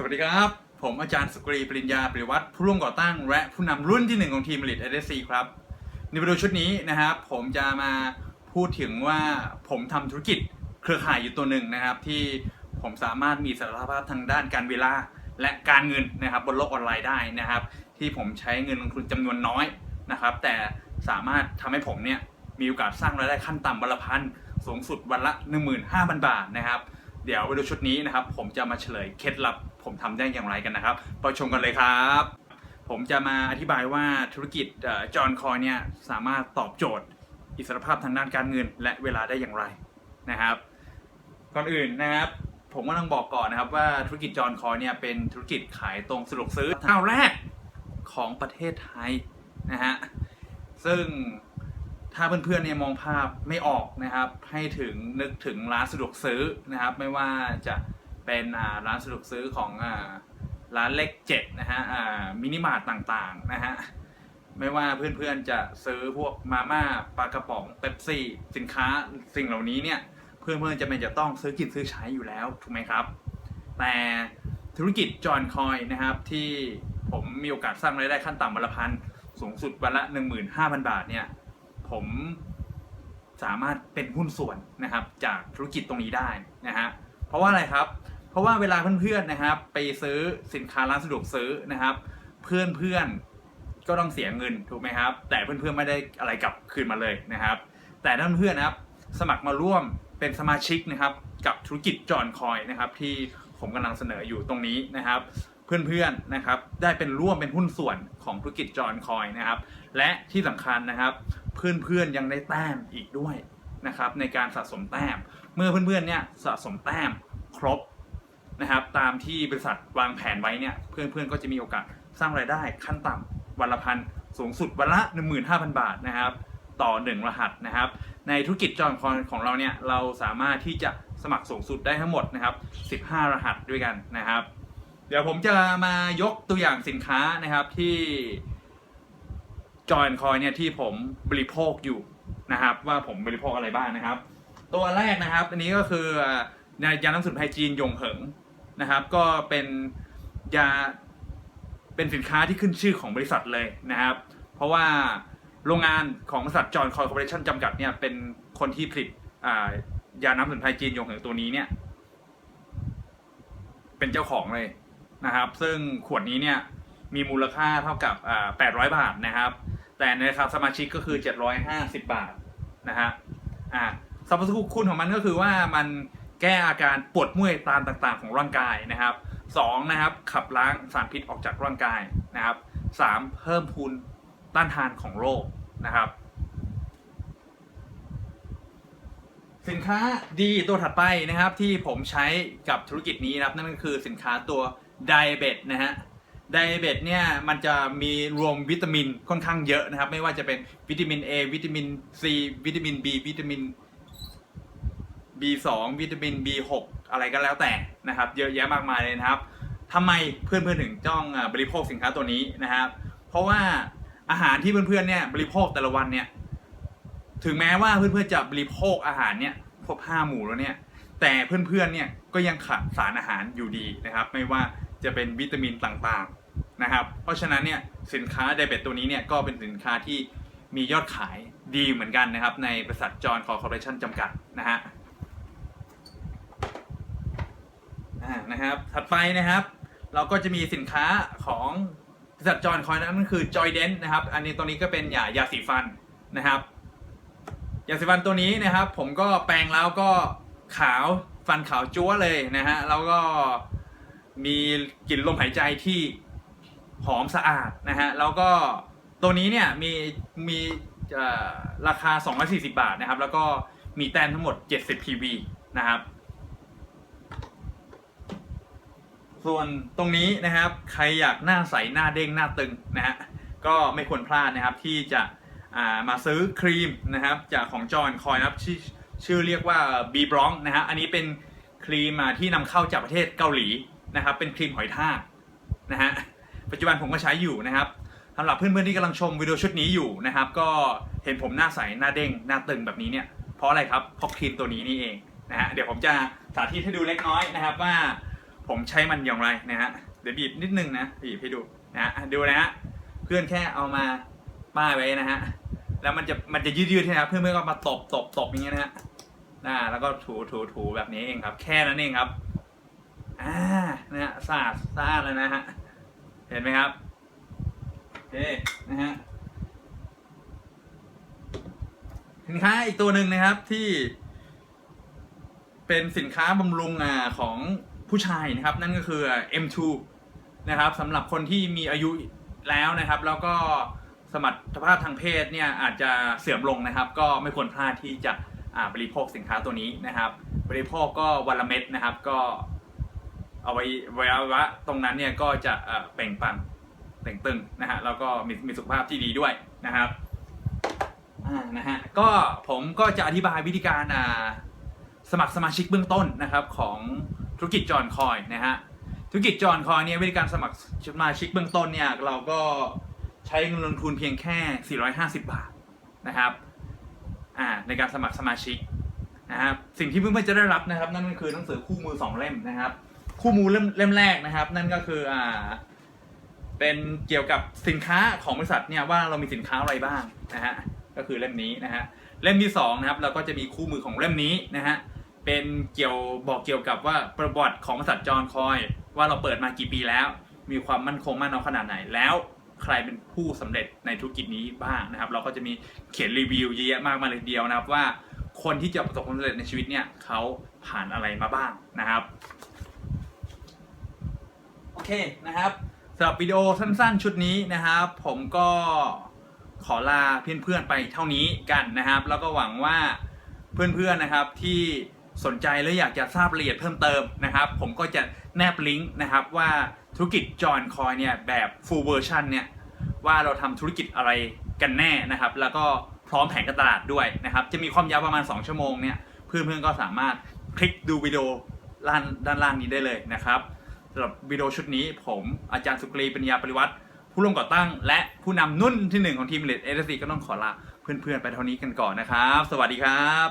สวัสดีครับ ผมอาจารย์สุกรีปริญญาปริวัฒน์ผู้ร่วมก่อตั้ง และผู้นำรุ่นที่หนึ่งของทีมผลิต SSC ครับ ในวิดีโอชุดนี้นะครับ ผมจะมาพูดถึงว่าผมทำธุรกิจเครือข่ายอยู่ตัวหนึ่งนะครับ ที่ผมสามารถมีศักยภาพทางด้านการเวลาและการเงินนะครับบนโลกออนไลน์ได้นะครับ ที่ผมใช้เงินลงทุนจำนวนน้อยนะครับ แต่สามารถทำให้ผมเนี่ยมีโอกาสสร้างรายได้ขั้นต่ำวันละพันสูงสุดวันละ 15,000 บาทนะครับ เดี๋ยววิดีโอชุดนี้นะครับ ผมจะมาเฉลยเคล็ดลับ ผมทำได้อย่างไรกันนะครับไปชมกันเลยครับ ผมจะมาอธิบายว่าธุรกิจจอห์นคอยเนี่ยสามารถตอบโจทย์ อิสรภาพทางด้านการเงิน และเวลาได้อย่างไรนะครับ ก่อนอื่นนะครับผมก็ต้องบอกก่อนนะครับว่าธุรกิจจอห์นคอยเนี่ยเป็นธุรกิจขายตรงสะดวกซื้อเจ้าแรกของประเทศไทยนะฮะซึ่ง ถ้าเพื่อนๆเนี่ยมองภาพไม่ออกนะครับ ให้ถึงนึกถึงร้านสะดวกซื้อนะครับ ไม่ว่าจะเป็นร้านสะดวกซื้อของร้านเล็กเจ็ดนะฮะมินิมาร์ทต่างๆนะฮะไม่ว่าเพื่อนๆจะซื้อพวกมาม่าปลากระป๋องเป๊ปซี่ สินค้าสิ่งเหล่านี้เนี่ยเพื่อนๆจะเป็นจะต้องซื้อกินซื้อใช้อยู่แล้วถูกไหมครับ แต่ธุรกิจจอห์นคอยนะครับที่ผมมีโอกาสสร้างรายได้ขั้นต่ำวันละพันสูงสุดวันละ 15,000 บาทเนี่ย ผมสามารถเป็นหุ้นส่วนนะครับ จากธุรกิจตรงนี้ได้นะฮะเพราะว่าอะไรครับ เพราะว่าเวลาเพื่อนๆนะครับ ไปซื้อสินค้าร้านสะดวกซื้อนะครับ เพื่อนๆก็ต้องเสียเงินถูกไหมครับ แต่เพื่อนๆไม่ได้อะไรกลับคืนมาเลยนะครับ แต่ถ้าเพื่อนๆนะครับ สมัครมาร่วมเป็นสมาชิกนะครับ กับธุรกิจจอนคอยนะครับ ที่ผมกำลังเสนออยู่ตรงนี้นะครับเพื่อนๆนะครับ ได้เป็นร่วมเป็นหุ้นส่วนของธุรกิจจอนคอยนะครับ และที่สำคัญนะครับ เพื่อนๆยังได้แต้มอีกด้วยนะครับในการสะสมแต้ม เมื่อเพื่อนๆเนี่ยสะสมแต้มครบนะครับตามที่บริษัทวางแผนไว้เนี่ยเพื่อนๆก็จะมีโอกาสสร้างรายได้ขั้นต่ำวันละพันสูงสุดวันละ 15,000 บาทนะครับต่อ 1 รหัสนะครับ ในธุรกิจจอยคอนของเราเนี่ยเราสามารถที่จะสมัครสูงสุดได้ทั้งหมดนะครับ 15 รหัสด้วยกันนะครับ เดี๋ยวผมจะมายกตัวอย่างสินค้านะครับที่ จอยคอยเนี่ยที่ผมบริโภคอยู่นะครับ ว่าผมบริโภคอะไรบ้างนะครับ ตัวแรกนะครับ อันนี้ก็คืออ่ายาน้ำสมุนไพรจีนยงเหิงนะครับ ก็เป็นยาเป็นสินค้าที่ขึ้นชื่อของบริษัทเลยนะครับ เพราะว่าโรงงานของบริษัทจอห์นคอยคอร์ปอเรชั่นจำกัดเนี่ยเป็นคนที่ผลิตอ่ายาน้ำสมุนไพรจีนยงเหิงตัวนี้เนี่ย เป็นเจ้าของเลยนะครับ ซึ่งขวดนี้เนี่ยมีมูลค่าเท่ากับ800 บาทนะครับ แต่ในราคาสมาชิกก็คือ 750 บาทนะฮะอ่าสรรพคุณของมันก็คือว่ามันแก้อาการปวดเมื่อยตามต่างๆ ของร่างกายนะครับสองนะครับขับล้างสารพิษออกจากร่างกายนะครับสามเพิ่มพูนต้านทานของโรคนะครับ สินค้าดีตัวถัดไปนะครับที่ผมใช้กับธุรกิจนี้นะครับ นั่นก็คือสินค้าตัวไดเบตนะฮะ ไดเบตเนี่ยมันจะมีรวมวิตามินค่อนข้างเยอะนะครับ ไม่ว่าจะเป็นวิตามิน A วิตามิน C วิตามิน B วิตามิน B2 วิตามิน B6 อะไรก็แล้วแต่นะครับ เยอะแยะมากมายเลยนะครับทำไมเพื่อนๆถึงต้องบริโภคสินค้าตัวนี้นะครับ เพราะว่าอาหารที่เพื่อนๆเนี่ยบริโภคแต่ละวันเนี่ยถึงแม้ว่าเพื่อนๆจะบริโภคอาหารเนี่ยครบห้าหมู่แล้วเนี่ยแต่เพื่อนๆเนี่ยก็ยังขาดสารอาหารอยู่ดีนะครับ ไม่ว่า จะเป็นวิตามินต่างๆนะครับ เพราะฉะนั้นเนี่ยสินค้าไดเบตตัวนี้เนี่ยก็เป็นสินค้าที่มียอดขายดีเหมือนกันนะครับ ในบริษัทจอห์นคอร์ปอเรชั่นจำกัดนะฮะนะครับถัดไปนะครับ เราก็จะมีสินค้าของบริษัทจอห์นคอยนั่นก็คือจอยเดนนะครับ อันนี้ตัวนี้ก็เป็นยายาสีฟันนะครับยาสีฟันตัวนี้นะครับ ผมก็แปรงแล้วก็ขาวฟันขาวจั๊วเลยนะฮะแล้วก็ มีกลิ่นลมหายใจที่หอมสะอาดนะฮะแล้วก็ตัวนี้เนี่ยมีมีเอ่อราคา 240 บาทนะครับ แล้วก็มีแต้มทั้งหมด 70 PV นะครับ ส่วนตรงนี้นะครับ ใครอยากหน้าใสหน้าเด้งหน้าตึงนะฮะก็ไม่ควรพลาดนะครับที่จะามาซื้อครีมนะครับ จากของจอห์นคอยนะครับชื่อชื่อเรียกว่าบีบรองนะฮะอันนี้เป็นครีมอ่าที่นำเข้าจากประเทศเกาหลี นะครับเป็นครีมหอยทากนะฮะปัจจุบันผมก็ใช้อยู่นะครับสำหรับเพื่อนๆที่กำลังชมวิดีโอชุดนี้อยู่นะครับ ก็เห็นผมหน้าใสหน้าเด้งหน้าตึงแบบนี้เนี่ยเพราะอะไรครับเพราะครีมตัวนี้นี่เองนะฮะเดี๋ยวผมจะสาธิตให้ดูเล็กน้อยนะครับว่าผมใช้มันอย่างไรนะฮะเดี๋ยวบีบนิดนึงนะบีบให้ดูนะฮะดูนะฮะเพื่อนแค่เอามาป้ายไว้นะฮะแล้วมันจะมันจะยืดๆใช่ไหมครับเพื่อนเพื่อนก็มาตบตบตบอย่างเงี้ยนะฮะอ่าแล้วก็ถูถูถูแบบนี้เองครับ แค่นั้นเองครับอ่า นะฮะสะอาดสะอาดแล้วนะฮะเห็นไหมครับโอเคนะฮะสินค้าอีกตัวหนึ่งนะครับที่ เป็นสินค้าบำรุงอ่าของผู้ชายนะครับ นั่นก็คือ M2 นะครับสำหรับคนที่มีอายุแล้วนะครับ แล้วก็สมรรถภาพทางเพศเนี่ยอาจจะเสื่อมลงนะครับ ก็ไม่ควรพลาดที่จะบริโภคสินค้าตัวนี้นะครับ บริโภคก็วันละเม็ดนะครับก็ อาไว้ไว้วะตรงนั้นเนี่ยก็จะเปล่งปังเต่งตึงนะฮะแล้วก็มีมีสุขภาพที่ดีด้วยนะครับอ่านะฮะก็ผมก็จะอธิบายวิธีการสมัครสมาชิกเบื้องต้นนะครับของธุรกิจจอนคอยนะฮะธุรกิจจอนคอยเนี่ยวิธีการสมัครสมาชิกเบื้องต้นเนี่ยเราก็ใช้เงินลงทุนเพียงแค่ 450 บาทนะครับอ่าในการสมัครสมาชิกนะครับสิ่งที่เพื่อนๆจะได้รับนะครับ นั่นก็คือหนังสือคู่มือ 2 เล่มนะครับ คู่มือเล่มเล่มแรกนะครับ นั่นก็คืออ่าเป็นเกี่ยวกับสินค้าของบริษัทเนี่ยว่าเรามีสินค้าอะไรบ้างนะฮะก็คือเล่มนี้นะฮะเล่มที่สองนะครับเราก็จะมีคู่มือของเล่มนี้นะฮะเป็นเกี่ยวบอกเกี่ยวกับว่าประวัติของบริษัทจอห์นคอยว่าเราเปิดมากี่ปีแล้ว มีความมั่นคงมั่นเอาขนาดไหนแล้วใครเป็นผู้สำเร็จในธุรกิจนี้บ้างนะครับ เราก็จะมีเขียนรีวิวเยอะแยะมากมายเลยเดียวนะครับว่าคนที่จะประสบความสำเร็จในชีวิตเนี่ยเขาผ่านอะไรมาบ้างนะครับ เคนะครับสำหรับวิดีโอสั้นๆ ชุดนี้นะครับ ผมก็ขอลาเพื่อนๆไปเท่านี้กันนะครับ แล้วก็หวังว่าเพื่อนๆนะครับที่สนใจและอยากจะทราบรายละเอียดเพิ่มเติมนะครับ ผมก็จะแนบลิงก์นะครับว่าธุรกิจจอนคอยเนี่ยแบบ full version เนี่ยว่าเราทำธุรกิจอะไรกันแน่นะครับ แล้วก็พร้อมแผนการตลาดด้วยนะครับ จะมีความยาวประมาณ 2 ชั่วโมงเนี่ยเพื่อนๆก็สามารถคลิกดูวิดีโอด้านด้านล่างนี้ได้เลยนะครับำหรับวิดีโอชุดนี้ ผมอาจารย์สุกรีปัญญาปริวัติผู้ร่วมก่อตั้ง และผู้นำนุ่นที่หนึ่งของทีมเลดเอเดซีก็ต้องขอลาเพื่อนๆไปเท่านี้กันก่อนนะครับ สวัสดีครับ